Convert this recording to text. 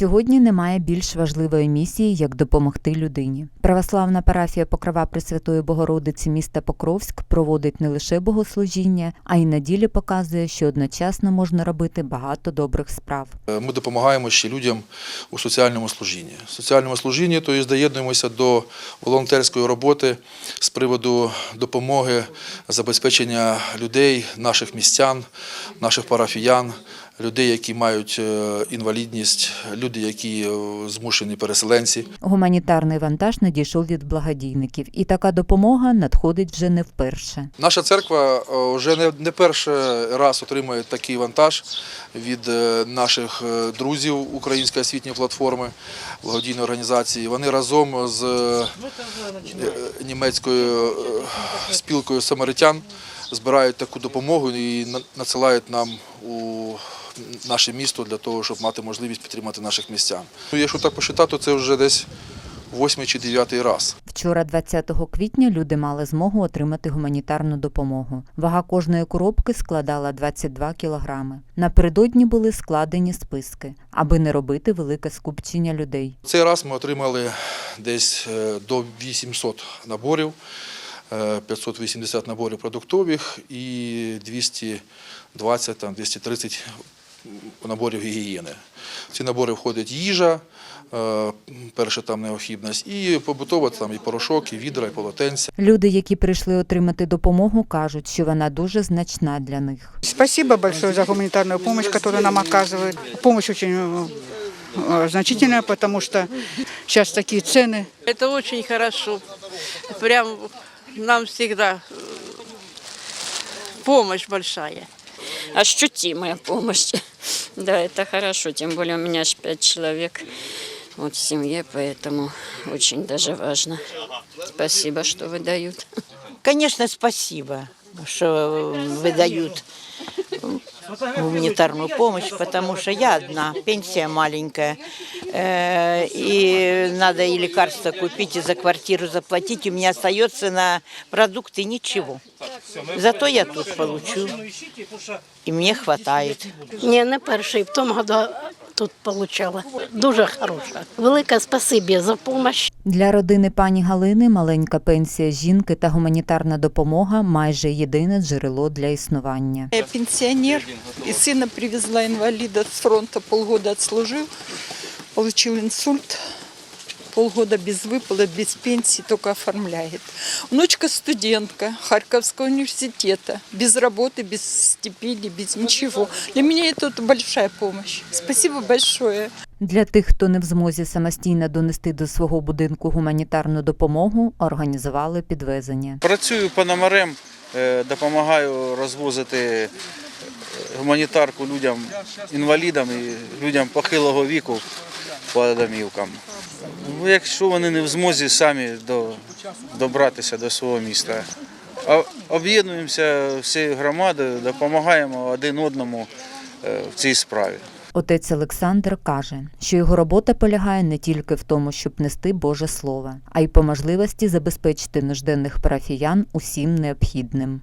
Сьогодні немає більш важливої місії, як допомогти людині. Православна парафія Покрова Пресвятої Богородиці міста Покровськ проводить не лише богослужіння, а й на ділі показує, що одночасно можна робити багато добрих справ. Е, Ми допомагаємо ще людям у соціальному служінні. В соціальному служінні, тобто доєднуємося до волонтерської роботи з приводу допомоги, забезпечення людей, наших містян, наших парафіян, людей, які мають е, інвалідність, люди, які е, змушені переселенці. Гуманітарний вантаж надійшов від благодійників, і така допомога надходить вже не вперше. Наша церква е, вже не, перший раз отримує такий вантаж від наших друзів Української освітньої платформи, благодійної організації. Вони разом з німецькою спілкою самаритян збирають таку допомогу і на- надсилають нам у наше місто для того, щоб мати можливість підтримати наших містян. Ну, Якщо так посчитати, то це вже десь восьмий чи дев'ятий раз. Вчора, 20 квітня, люди мали змогу отримати гуманітарну допомогу. Вага кожної коробки складала 22 кілограми. Напередодні були складені списки, аби не робити велике скупчення людей. Цей раз ми отримали десь е, до 800 наборів, е, 580 наборів продуктових і 220, там, 230 наборів гігієни. В ці набори входить їжа, е, перша там необхідність, і побутова там і порошок, і відра, і полотенця. Люди, які прийшли отримати допомогу, кажуть, що вона дуже значна для них. Спасибо большое за гуманитарную помощь, которую нам оказывают. Помощь очень э, значительная, потому что сейчас такие цены. Это очень хорошо. Прям нам всегда э, помощь большая. ощутимая помощь. Да, это хорошо, тем более у меня аж пять человек вот в семье, поэтому очень даже важно. Спасибо, что выдают. Конечно, спасибо, что выдают гуманитарную помощь, потому что я одна, пенсия маленькая, э, и надо и лекарства купить, и за квартиру заплатить, у меня остается на продукты ничего. Зато я тут получу, и мне хватает. Ні, не перший, в тому году тут получала. Дуже хороша. Велике спасибі за допомогу. Для родини пані Галини маленька пенсія жінки та гуманітарна допомога майже єдине джерело для існування. Я пенсионер, и сына привезла инвалида с фронта, полгода отслужил, получил инсульт, полгода без выплат, без пенсии, только оформляет. Внучка студентка Харьковского университета, без работы, без стипендий, без ничего. Для меня это большая помощь. Спасибо большое. Для тих, хто не в змозі самостійно донести до свого будинку гуманітарну допомогу, організували підвезення. Працюю пономарем, е, допомагаю розвозити е, гуманітарку людям, інвалідам і людям похилого віку по домівкам. Ну, Якщо вони не в змозі самі до, добратися до свого міста, об'єднуємося всією громадою, допомагаємо один одному е, в цій справі. Отець Олександр каже, що його робота полягає не тільки в тому, щоб нести Боже Слово, а й по можливості забезпечити нужденних парафіян усім необхідним.